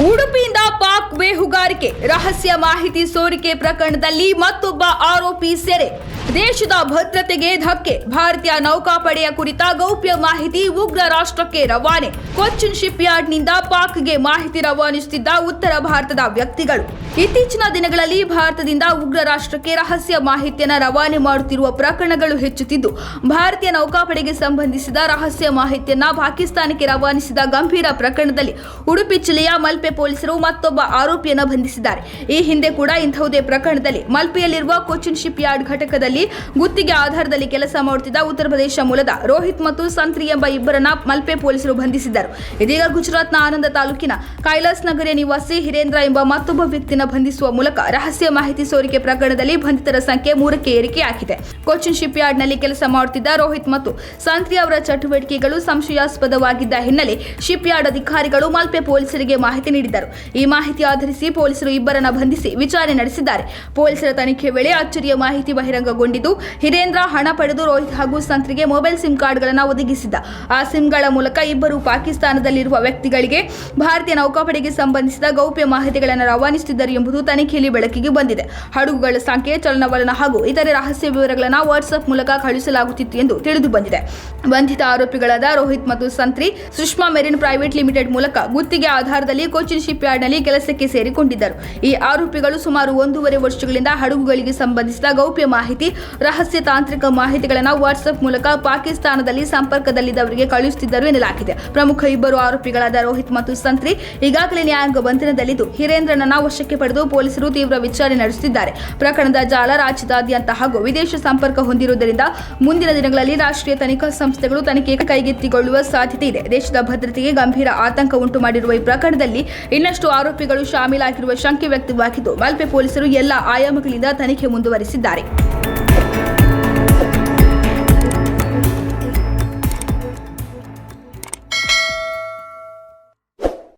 ಉಡುಪಿಯಿಂದ ಬೇಹುಗಾರಿಕೆ ರಹಸ್ಯ ಮಾಹಿತಿ ಸೋರಿಕೆ ಪ್ರಕರಣದಲ್ಲಿ ಮತ್ತೊಬ್ಬ ಆರೋಪಿ ಸೆರೆ. ದೇಶದ ಭದ್ರತೆಗೆ ಧಕ್ಕೆ, ಭಾರತೀಯ ನೌಕಾಪಡೆಯ ಕುರಿತ ಗೌಪ್ಯ ಮಾಹಿತಿ ಉಗ್ರ ರಾಷ್ಟ್ರಕ್ಕೆ ರವಾನೆ. ಕೊಚ್ಚಿನ್ ಶಿಪ್ಯಾರ್ಡ್ನಿಂದ ಪಾಕ್ಗೆ ಮಾಹಿತಿ ರವಾನಿಸುತ್ತಿದ್ದ ಉತ್ತರ ಭಾರತದ ವ್ಯಕ್ತಿಗಳು. ಇತ್ತೀಚಿನ ದಿನಗಳಲ್ಲಿ ಭಾರತದಿಂದ ಉಗ್ರ ರಾಷ್ಟ್ರಕ್ಕೆ ರಹಸ್ಯ ಮಾಹಿತಿಯನ್ನು ರವಾನೆ ಮಾಡುತ್ತಿರುವ ಪ್ರಕರಣಗಳು ಹೆಚ್ಚುತ್ತಿದ್ದು, ಭಾರತೀಯ ನೌಕಾಪಡೆಗೆ ಸಂಬಂಧಿಸಿದ ರಹಸ್ಯ ಮಾಹಿತಿಯನ್ನ ಪಾಕಿಸ್ತಾನಕ್ಕೆ ರವಾನಿಸಿದ ಗಂಭೀರ ಪ್ರಕರಣದಲ್ಲಿ ಉಡುಪಿ ಜಿಲ್ಲೆಯ ಮಲ್ಪೆ ಪೊಲೀಸರು ಮತ್ತೊಬ್ಬ ಆರೋಪಿಯನ್ನು ಬಂಧಿಸಿದ್ದಾರೆ. ಈ ಹಿಂದೆ ಕೂಡ ಇಂತಹುದೇ ಪ್ರಕರಣದಲ್ಲಿ ಮಲ್ಪೆಯಲ್ಲಿರುವ ಕೊಚ್ಚಿನ್ ಶಿಪ್ ಯಾರ್ಡ್ ಘಟಕದಲ್ಲಿ ಗುತ್ತಿಗೆ ಆಧಾರದಲ್ಲಿ ಕೆಲಸ ಮಾಡುತ್ತಿದ್ದ ಉತ್ತರ ಪ್ರದೇಶ ಮೂಲದ ರೋಹಿತ್ ಮತ್ತು ಸಂತ್ರಿ ಎಂಬ ಇಬ್ಬರನ್ನ ಮಲ್ಪೆ ಪೊಲೀಸರು ಬಂಧಿಸಿದ್ದರು. ಇದೀಗ ಗುಜರಾತ್ನ ಆನಂದ ತಾಲೂಕಿನ ಕೈಲಾಸ್ ನಗರ ನಿವಾಸಿ ಹಿರೇಂದ್ರ ಎಂಬ ಮತ್ತೊಬ್ಬ ವ್ಯಕ್ತಿನ ಬಂಧಿಸುವ ಮೂಲಕ ರಹಸ್ಯ ಮಾಹಿತಿ ಸೋರಿಕೆ ಪ್ರಕರಣದಲ್ಲಿ ಬಂಧಿತರ ಸಂಖ್ಯೆ ಮೂರಕ್ಕೆ ಏರಿಕೆಯಾಗಿದೆ. ಕೊಚ್ಚಿನ್ ಶಿಪ್ ಯಾರ್ಡ್ನಲ್ಲಿ ಕೆಲಸ ಮಾಡುತ್ತಿದ್ದ ರೋಹಿತ್ ಮತ್ತು ಸಂತ್ರಿ ಅವರ ಚಟುವಟಿಕೆಗಳು ಸಂಶಯಾಸ್ಪದವಾಗಿದ್ದ ಹಿನ್ನೆಲೆ ಶಿಪ್ ಯಾರ್ಡ್ ಅಧಿಕಾರಿಗಳು ಮಲ್ಪೆ ಪೊಲೀಸರಿಗೆ ಮಾಹಿತಿ ನೀಡಿದ್ದರು. ಈ ಮಾಹಿತಿ ಆಧರಿಸಿ ಪೊಲೀಸರು ಇಬ್ಬರನ್ನ ಬಂಧಿಸಿ ವಿಚಾರಣೆ ನಡೆಸಿದ್ದಾರೆ. ಪೊಲೀಸರ ತನಿಖೆ ವೇಳೆ ಅಚ್ಚರಿಯ ಮಾಹಿತಿ ಬಹಿರಂಗಗೊಂಡಿದ್ದು, ಹಿರೇಂದ್ರ ಹಣ ಪಡೆದು ರೋಹಿತ್ ಹಾಗೂ ಸಂತ್ರಿಗೆ ಮೊಬೈಲ್ ಸಿಮ್ ಕಾರ್ಡ್ಗಳನ್ನು ಒದಗಿಸಿದ್ದ. ಆ ಸಿಮ್ಗಳ ಮೂಲಕ ಇಬ್ಬರು ಪಾಕಿಸ್ತಾನದಲ್ಲಿರುವ ವ್ಯಕ್ತಿಗಳಿಗೆ ಭಾರತೀಯ ನೌಕಾಪಡೆಗೆ ಸಂಬಂಧಿಸಿದ ಗೌಪ್ಯ ಮಾಹಿತಿಗಳನ್ನು ರವಾನಿಸುತ್ತಿದ್ದರು ಎಂಬುದು ತನಿಖೆಯಲ್ಲಿ ಬೆಳಕಿಗೆ ಬಂದಿದೆ. ಹಡಗುಗಳ ಸಂಖ್ಯೆ, ಚಲನವಲನ ಹಾಗೂ ಇತರೆ ರಹಸ್ಯ ವಿವರಗಳನ್ನು ವಾಟ್ಸ್ಆಪ್ ಮೂಲಕ ಕಳುಹಿಸಲಾಗುತ್ತಿತ್ತು ಎಂದು ತಿಳಿದು ಬಂದಿದೆ. ಬಂಧಿತ ಆರೋಪಿಗಳಾದ ರೋಹಿತ್ ಮತ್ತು Santri Sushma Marine private limited ಮೂಲಕ ಗುತ್ತಿಗೆ ಆಧಾರದಲ್ಲಿ ಕೊಚ್ಚಿನ್ ಶಿಪ್ ಯಾರ್ಡ್ನಲ್ಲಿ ಕೆಲಸಕ್ಕೆ ಸೇರಿಕೊಂಡಿದ್ದರು. ಈ ಆರೋಪಿಗಳು ಸುಮಾರು ಒಂದೂವರೆ ವರ್ಷಗಳಿಂದ ಹಡಗುಗಳಿಗೆ ಸಂಬಂಧಿಸಿದ ಗೌಪ್ಯ ಮಾಹಿತಿ, ರಹಸ್ಯ ತಾಂತ್ರಿಕ ಮಾಹಿತಿಗಳನ್ನು ವಾಟ್ಸ್ಆಪ್ ಮೂಲಕ ಪಾಕಿಸ್ತಾನದಲ್ಲಿ ಸಂಪರ್ಕದಲ್ಲಿದ್ದವರಿಗೆ ಕಳುಹಿಸುತ್ತಿದ್ದರು ಎನ್ನಲಾಗಿದೆ. ಪ್ರಮುಖ ಇಬ್ಬರು ಆರೋಪಿಗಳಾದ ರೋಹಿತ್ ಮತ್ತು ಸಂತ್ರಿ ಈಗಾಗಲೇ ನ್ಯಾಯಾಂಗ ಬಂಧನದಲ್ಲಿದ್ದು, ಹಿರೇಂದ್ರನನ್ನ ವಶಕ್ಕೆ ಪಡೆದು ಪೊಲೀಸರು ತೀವ್ರ ವಿಚಾರಣೆ ನಡೆಸುತ್ತಿದ್ದಾರೆ. ಪ್ರಕರಣದ ಜಾಲ ರಾಜ್ಯದಾದ್ಯಂತ ಹಾಗೂ ವಿದೇಶ ಸಂಪರ್ಕ ಹೊಂದಿರುವುದರಿಂದ ಮುಂದಿನ ದಿನಗಳಲ್ಲಿ ರಾಷ್ಟ್ರೀಯ ತನಿಖಾ ಸಂಸ್ಥೆಗಳು ತನಿಖೆ ಕೈಗೆತ್ತಿಕೊಳ್ಳುವ ಸಾಧ್ಯತೆ ಇದೆ. ದೇಶದ ಭದ್ರತೆಗೆ ಗಂಭೀರ ಆತಂಕ ಉಂಟು ಮಾಡಿರುವ ಈ ಪ್ರಕರಣದಲ್ಲಿ ಇನ್ನಷ್ಟು ಆರೋಪಿಗಳು ಶಾಮೀಲಾಗಿರುವ ಶಂಕೆ ವ್ಯಕ್ತವಾಗಿದ್ದು ಮಲ್ಪೆ ಪೊಲೀಸರು ಎಲ್ಲ ಆಯಾಮಗಳಿಂದ ತನಿಖೆ ಮುಂದುವರಿಸಿದ್ದಾರೆ.